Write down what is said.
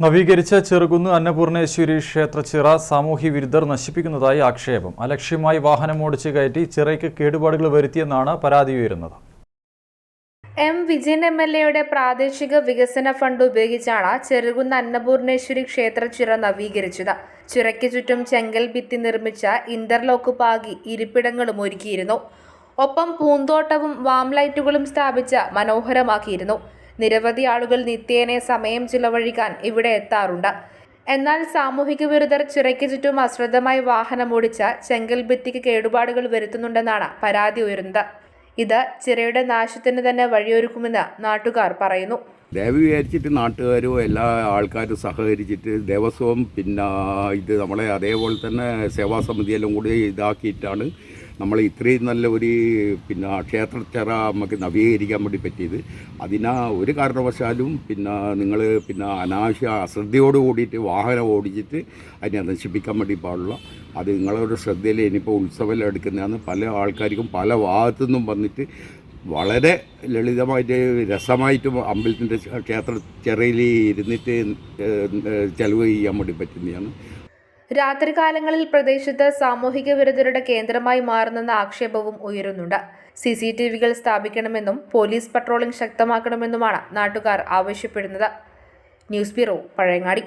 നവീകരിച്ച ചെറുകുന്ന് അന്നപൂർണേശ്വരി ക്ഷേത്രച്ചിറ സാമൂഹ്യ വിരുദ്ധർ നശിപ്പിക്കുന്നതായി ആക്ഷേപം. അലക്ഷ്യമായി വാഹനം ഓടിച്ചു കയറ്റി ചിറയ്ക്ക് കേടുപാടുകൾ വരുത്തിയെന്നാണ് പരാതി ഉയരുന്നത്. എം വിജയൻ എം എൽ എയുടെ പ്രാദേശിക വികസന ഫണ്ട് ഉപയോഗിച്ചാണ് ചെറുകുന്ന് അന്നപൂർണേശ്വരി ക്ഷേത്ര ചിറ നവീകരിച്ചത്. ചിറയ്ക്ക് ചുറ്റും ചെങ്കൽ ഭിത്തി നിർമ്മിച്ച ഇന്റർലോക്ക് പാകി ഇരിപ്പിടങ്ങളും ഒരുക്കിയിരുന്നു. ഒപ്പം പൂന്തോട്ടവും വാം ലൈറ്റുകളും സ്ഥാപിച്ച് മനോഹരമാക്കിയിരുന്നു. നിരവധി ആളുകൾ നിത്യേനെ സമയം ചിലവഴിക്കാൻ ഇവിടെ എത്താറുണ്ട്. എന്നാൽ സാമൂഹിക വിരുദ്ധർ ചിറയ്ക്ക് ചുറ്റും അശ്രദ്ധമായി വാഹനമോടിച്ച ചെങ്കൽ ഭിത്തിക്ക് കേടുപാടുകൾ വരുത്തുന്നുണ്ടെന്നാണ് പരാതി ഉയരുന്നത്. ഇത് ചിറയുടെ നാശത്തിന് തന്നെ വഴിയൊരുക്കുമെന്ന് നാട്ടുകാർ പറയുന്നു. ദേവി വിചാരിച്ചിട്ട് നാട്ടുകാരും എല്ലാ ആൾക്കാരും സഹകരിച്ചിട്ട് ദേവസ്വം പിന്നെ ഇത് നമ്മളെ അതേപോലെ തന്നെ സേവാ സേവാസമിതിയെല്ലാം കൂടി ഇതാക്കിയിട്ടാണ് നമ്മൾ ഇത്രയും നല്ല ഒരു പിന്നെ ക്ഷേത്രച്ചറ നമുക്ക് നവീകരിക്കാൻ വേണ്ടി പറ്റിയത്. അതിനാ ഒരു കാരണവശാലും പിന്നെ നിങ്ങൾ പിന്നെ അനാവശ്യ അശ്രദ്ധയോട് കൂടിയിട്ട് വാഹനം ഓടിച്ചിട്ട് അതിനെ നശിപ്പിക്കാൻ വേണ്ടി പാടില്ല അത് നിങ്ങളുടെ ശ്രദ്ധയിൽ ഇനിയിപ്പോൾ ഉത്സവം എടുക്കുന്നതാണ്. പല ആൾക്കാർക്കും പല ഭാഗത്തു നിന്നും വന്നിട്ട് വളരെ ലളിതമായിട്ട് രസമായിട്ട് അമ്പലത്തിന്റെ ക്ഷേത്ര ചെറയിൽ ഇരുന്നിട്ട് ചെലവ് ചെയ്യാൻ വേണ്ടി പറ്റുന്നതാണ്. രാത്രികാലങ്ങളിൽ പ്രദേശത്ത് സാമൂഹിക വിരുദ്ധരുടെ കേന്ദ്രമായി മാറുന്നെന്ന ആക്ഷേപവും ഉയരുന്നുണ്ട്. സി സി ടി വികൾ സ്ഥാപിക്കണമെന്നും പോലീസ് പട്രോളിംഗ് ശക്തമാക്കണമെന്നുമാണ് നാട്ടുകാർ ആവശ്യപ്പെടുന്നത്. News bureau Pazhayangadi.